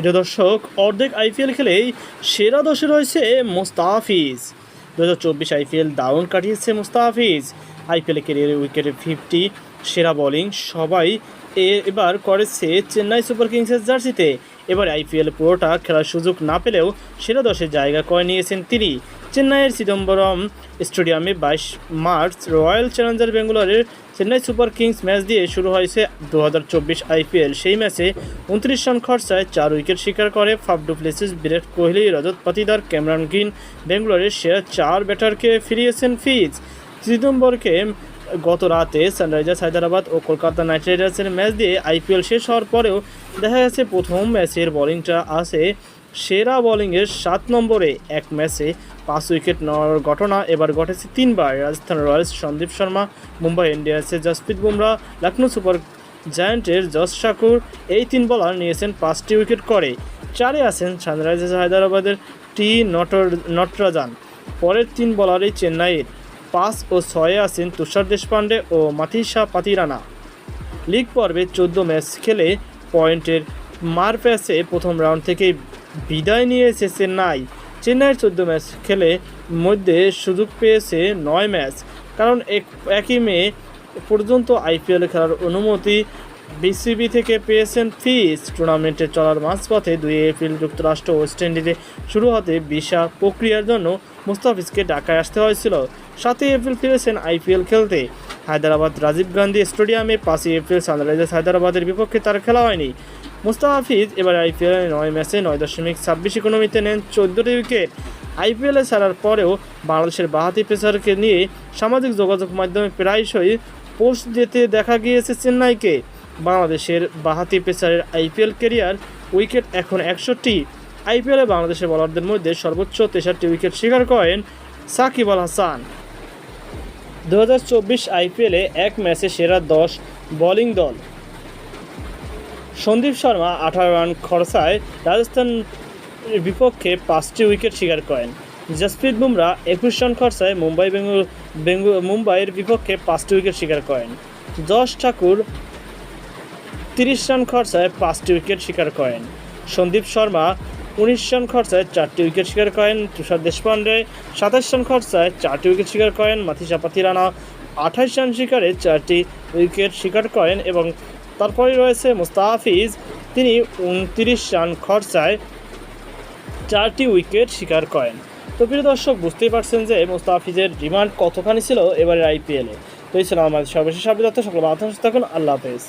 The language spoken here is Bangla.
প্রিয় দর্শক, অর্ধেক আইপিএল খেলেই সেরা দশে রয়েছে মোস্তাফিজ। দু হাজার চব্বিশ আইপিএল দারুণ কাটিয়েছে মোস্তাফিজ। আইপিএলে কেরিয়ারে উইকেটে ফিফটি সেরা বোলিং সবাই এবার করেছে চেন্নাই সুপার কিংসের জার্সিতে। এবার আইপিএল পুরোটা খেলার সুযোগ না পেলেও সেরা দশে জায়গা করে নিয়েছেন তিনি। চেন্নাইয়ের চিদম্বরম স্টেডিয়ামে বাইশ মার্চ রয়্যাল চ্যালেঞ্জার বেঙ্গালোরের চেন্নাই সুপার কিংস ম্যাচ দিয়ে শুরু হয়েছে দু হাজার চব্বিশ আইপিএল। সেই ম্যাচে উনত্রিশ রান খরচায় চার উইকেট শিকার করে Faf du Plessis Virat Kohli, Rajat Patidar, Cameron Green বেঙ্গালোরের সেরা চার ব্যাটারকে ফিরিয়েছেন ফিজ। চিদম্বরকে গত রাতে সানরাইজার্স হায়দ্রাবাদ ও কলকাতা নাইট রাইডার্সের ম্যাচ দিয়ে আইপিএল শেষ হওয়ার পরেও দেখা গেছে প্রথম ম্যাচের বোলিংটা আসে সেরা বোলিংয়ের সাত নম্বরে। এক ম্যাচে পাঁচ উইকেট নেওয়ার ঘটনা এবার ঘটেছে তিনবার। রাজস্থান রয়্যালস সন্দীপ শর্মা, মুম্বাই ইন্ডিয়ান্সের জসপ্রীত বুমরা লখনৌ সুপার জায়ান্টের জস ঠাকুর এই তিন বলার নিয়েছেন পাঁচটি উইকেট করে। চারে আছেন সানরাইজার্স হায়দ্রাবাদের টি নটর নটরাজান। পরের তিন বলারই চেন্নাইয়ের। পাঁচ ও ছয়ে আছেন তুষার দেশপাণ্ডে ও মাথিসা পাতিরানা। লিগ পর্বে চোদ্দ ম্যাচ খেলে পয়েন্টের মার প্যাসে প্রথম রাউন্ড থেকে বিদায় নিয়েছে চেন্নাই চেন্নাইয়ের চোদ্দ ম্যাচ খেলে মধ্যে সুযোগ পেয়েছে নয় ম্যাচ। কারণ এক, একই মে পর্যন্ত আইপিএল খেলার অনুমতি বিসিবি থেকে পেয়েছেন ফিস টুর্নামেন্টে চলার মাঝপথে দুই এপ্রিল যুক্তরাষ্ট্র ওয়েস্ট ইন্ডিজে শুরু হতে ভিসা প্রক্রিয়ার জন্য মুস্তাফিজকে ঢাকায় আসতে হয়েছিল। সাতই এপ্রিল ফিরেছেন আইপিএল খেলতে। হায়দ্রাবাদ রাজীব গান্ধী স্টেডিয়ামে পাঁচই এপ্রিল সানরাইজার্স হায়দ্রাবাদের বিপক্ষে তার খেলা হয়নি। মুস্তাফিজ এবার আইপিএলে নয় ম্যাচে নয় দশমিক ছাব্বিশ ইকোনমিতে নেন চোদ্দোটি উইকেট। আইপিএলে ছাড়ার পরেও বাংলাদেশের বাহাতি পেসারকে নিয়ে সামাজিক যোগাযোগ মাধ্যমে প্রায়শই পোস্ট দিতে দেখা গিয়েছে চেন্নাইকে। বাংলাদেশের বাহাতি পেসারের আইপিএল কেরিয়ার উইকেট এখন একষট্টি। আইপিএলে বাংলাদেশের বলারদের মধ্যে সর্বোচ্চ তেষট্টি উইকেট শিকার করেন সাকিব আল হাসান। দু হাজার চব্বিশ আইপিএলে এক ম্যাচে সেরা দশ বোলিং দল। সন্দীপ শর্মা আঠারো রান খরচায় রাজস্থান বিপক্ষে পাঁচটি উইকেট শিকার করেন। জসপ্রীত বুমরা একুশ রান খরচায় মুম্বাই বেঙ্গল বেঙ্গল মুম্বাইয়ের বিপক্ষে পাঁচটি উইকেট শিকার করেন। যশ ঠাকুর তিরিশ রান খরচায় পাঁচটি উইকেট শিকার করেন। সন্দীপ শর্মা উনিশ রান খরচায় চারটি উইকেট শিকার করেন। তুষার দেশপান্ডে সাতাশ রান খরচায় চারটি উইকেট শিকার করেন। মাথিসা পাতিরানা আঠাশ রান শিকারে চারটি উইকেট শিকার করেন এবং তারপরে রয়েছে মুস্তাফিজ। তিনি উনত্রিশ রান খরচায় চারটি উইকেট শিকার করেন। তো প্রিয় দর্শক, বুঝতেই পারছেন যে মুস্তাফিজের ডিমান্ড কতখানি ছিল এবারের আইপিএলে। তো এই ছিল আমাদের সর্বশেষ আপডেট। সকল বাধা থাকুন। আল্লাহ হাফেজ।